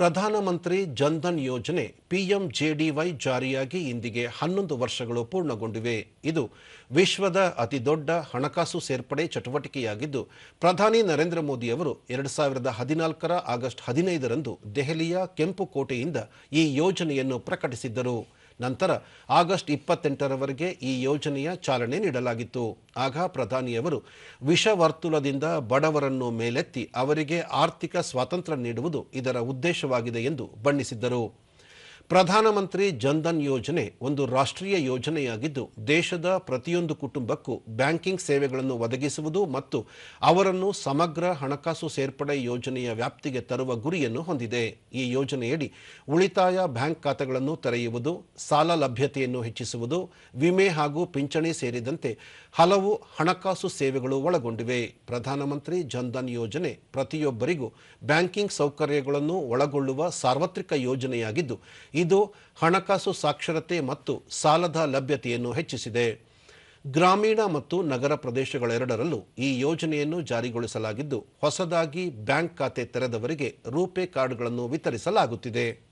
ಪ್ರಧಾನಮಂತ್ರಿ ಜನ್ಧನ್ ಯೋಜನೆ ಪಿಎಂಜೆಡಿವೈ ಜಾರಿಯಾಗಿ ಇಂದಿಗೆ ಹನ್ನೊಂದು ವರ್ಷಗಳು ಪೂರ್ಣಗೊಂಡಿವೆ. ಇದು ವಿಶ್ವದ ಅತಿದೊಡ್ಡ ಹಣಕಾಸು ಸೇರ್ಪಡೆ ಚಟುವಟಿಕೆಯಾಗಿದ್ದು, ಪ್ರಧಾನಿ ನರೇಂದ್ರ ಮೋದಿ ಅವರು ಎರಡು ಸಾವಿರದ ಹದಿನಾಲ್ಕರ ಆಗಸ್ಟ್ ಹದಿನೈದರಂದು ದೆಹಲಿಯ ಕೆಂಪುಕೋಟೆಯಿಂದ ಈ ಯೋಜನೆಯನ್ನು ಪ್ರಕಟಿಸಿದ್ದರು. ನಂತರ ಆಗಸ್ಟ್ ಇಪ್ಪತ್ತೆಂಟರವರೆಗೆ ಈ ಯೋಜನೆಯ ಚಾಲನೆ ನೀಡಲಾಗಿತ್ತು. ಆಗ ಪ್ರಧಾನಿಯವರು ವಿಷವರ್ತುಲದಿಂದ ಬಡವರನ್ನು ಮೇಲೆತ್ತಿ ಅವರಿಗೆ ಆರ್ಥಿಕ ಸ್ವಾತಂತ್ರ್ಯ ನೀಡುವುದು ಇದರ ಉದ್ದೇಶವಾಗಿದೆ ಎಂದು ಬಣ್ಣಿಸಿದ್ದರು. ಪ್ರಧಾನಮಂತ್ರಿ ಜನ್ಧನ್ ಯೋಜನೆ ಒಂದು ರಾಷ್ಟ್ರೀಯ ಯೋಜನೆಯಾಗಿದ್ದು, ದೇಶದ ಪ್ರತಿಯೊಂದು ಕುಟುಂಬಕ್ಕೂ ಬ್ಯಾಂಕಿಂಗ್ ಸೇವೆಗಳನ್ನು ಒದಗಿಸುವುದು ಮತ್ತು ಅವರನ್ನು ಸಮಗ್ರ ಹಣಕಾಸು ಸೇರ್ಪಡೆ ಯೋಜನೆಯ ವ್ಯಾಪ್ತಿಗೆ ತರುವ ಗುರಿಯನ್ನು ಹೊಂದಿದೆ. ಈ ಯೋಜನೆಯಡಿ ಉಳಿತಾಯ ಬ್ಯಾಂಕ್ ಖಾತೆಗಳನ್ನು ತೆರೆಯುವುದು, ಸಾಲ ಲಭ್ಯತೆಯನ್ನು ಹೆಚ್ಚಿಸುವುದು, ವಿಮೆ ಹಾಗೂ ಪಿಂಚಣಿ ಸೇರಿದಂತೆ ಹಲವು ಹಣಕಾಸು ಸೇವೆಗಳು ಒಳಗೊಂಡಿವೆ. ಪ್ರಧಾನಮಂತ್ರಿ ಜನ್ಧನ್ ಯೋಜನೆ ಪ್ರತಿಯೊಬ್ಬರಿಗೂ ಬ್ಯಾಂಕಿಂಗ್ ಸೌಕರ್ಯಗಳನ್ನು ಒಳಗೊಳ್ಳುವ ಸಾರ್ವತ್ರಿಕ ಯೋಜನೆಯಾಗಿದ್ದು ಇದು ಹಣಕಾಸು ಸಾಕ್ಷರತೆ ಮತ್ತು ಸಾಲದ ಲಭ್ಯತೆಯನ್ನು ಹೆಚ್ಚಿಸಿದೆ. ಗ್ರಾಮೀಣ ಮತ್ತು ನಗರ ಪ್ರದೇಶಗಳೆರಡರಲ್ಲೂ ಈ ಯೋಜನೆಯನ್ನು ಜಾರಿಗೊಳಿಸಲಾಗಿದ್ದು, ಹೊಸದಾಗಿ ಬ್ಯಾಂಕ್ ಖಾತೆ ತೆರೆದವರಿಗೆ ರೂಪೇ ಕಾರ್ಡ್ಗಳನ್ನು ವಿತರಿಸಲಾಗುತ್ತಿದೆ.